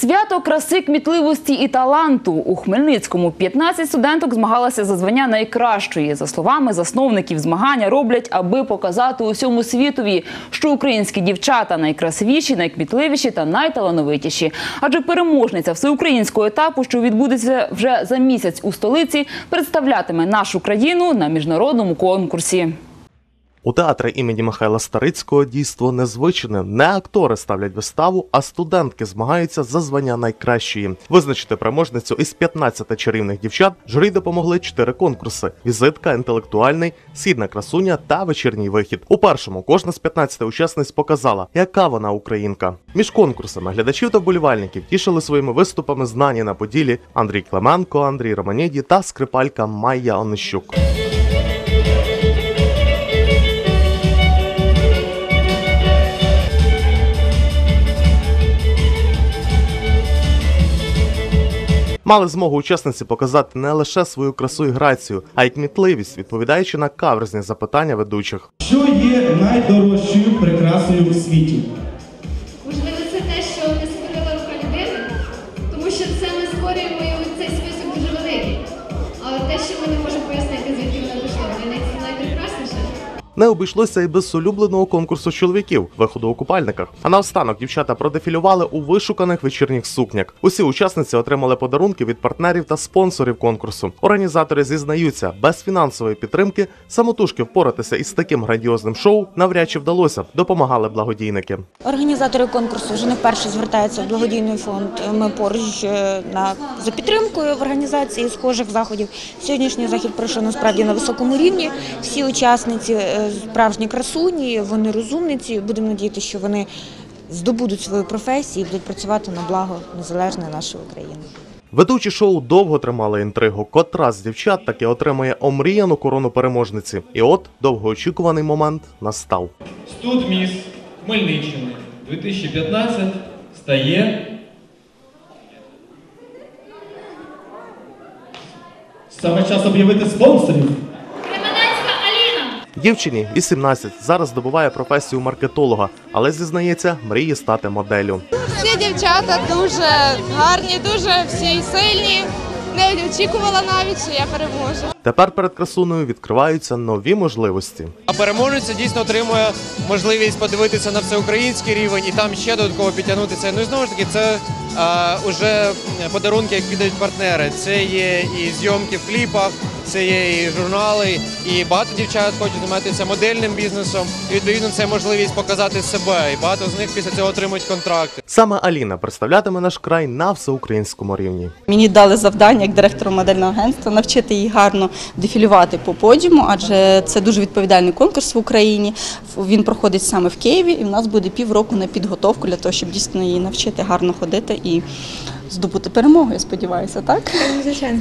Свято краси, кмітливості і таланту у Хмельницькому 15 студенток змагалися за звання найкращої. За словами засновників, змагання роблять, аби показати усьому світові, що українські дівчата найкрасивіші, найкмітливіші та найталановитіші. Адже переможниця всеукраїнського етапу, що відбудеться вже за місяць у столиці, представлятиме нашу країну на міжнародному конкурсі. У театрі імені Михайла Старицького дійство незвичне. Не актори ставлять виставу, а студентки змагаються за звання найкращої. Визначити переможницю із 15 чарівних дівчат журі допомогли чотири конкурси: візитка, інтелектуальний, східна красуня та вечірній вихід. У першому кожна з 15 учасниць показала, яка вона українка. Між конкурсами глядачів та вболівальників тішили своїми виступами знані на поділі Андрій Клименко, Андрій Романіді та скрипалька Майя Онищук. Мали змогу учасниці показати не лише свою красу і грацію, а й кмітливість, відповідаючи на каверзні запитання ведучих. Що є найдорожчою прикрасою у світі? Не обійшлося й без улюбленого конкурсу чоловіків виходу у купальниках. А наостанок дівчата продефілювали у вишуканих вечірніх сукнях. Усі учасниці отримали подарунки від партнерів та спонсорів конкурсу. Організатори зізнаються, без фінансової підтримки самотужки впоратися із таким грандіозним шоу навряд чи вдалося. Допомагали благодійники. Організатори конкурсу вже не вперше звертаються в благодійний фонд. Ми поруч е, на за підтримкою в організації схожих заходів. Сьогоднішній захід пройшов насправді на високому рівні. Всі учасниці е, справжні красуні, вони розумниці. Будемо надіятися, що вони здобудуть свою професію і будуть працювати на благо незалежної нашої України. Ведучі шоу довго тримали інтригу. Котра з дівчат таки отримає омріяну корону переможниці. І от довгоочікуваний момент настав. Студміс Хмельниччини 2015 стає Саме час об'явити спонсорів. Дівчині 18, зараз здобуває професію маркетолога, але зізнається, мріє стати моделлю. Всі дівчата дуже гарні, дуже всі сильні. Не очікувала навіть, що я переможу. Тепер перед красуною відкриваються нові можливості. А переможниця дійсно отримує можливість подивитися на всеукраїнський рівень і там ще додатково підтягнутися. Ну і знову ж таки, це а, уже подарунки, як віддають партнери. Це є і зйомки в кліпах, це є і журнали, і багато дівчат хочуть займатися модельним бізнесом. І відповідно це можливість показати себе. І багато з них після цього отримують контракти. Саме Аліна представлятиме наш край на всеукраїнському рівні. Мені дали завдання як директору модельного агентства навчити її гарно дефілювати по подіуму, адже це дуже відповідальний конкурс в Україні. Він проходить саме в Києві, і в нас буде півроку на підготовку для того, щоб дійсно її навчити гарно ходити і здобути перемогу. Я сподіваюся, так? Звичайно.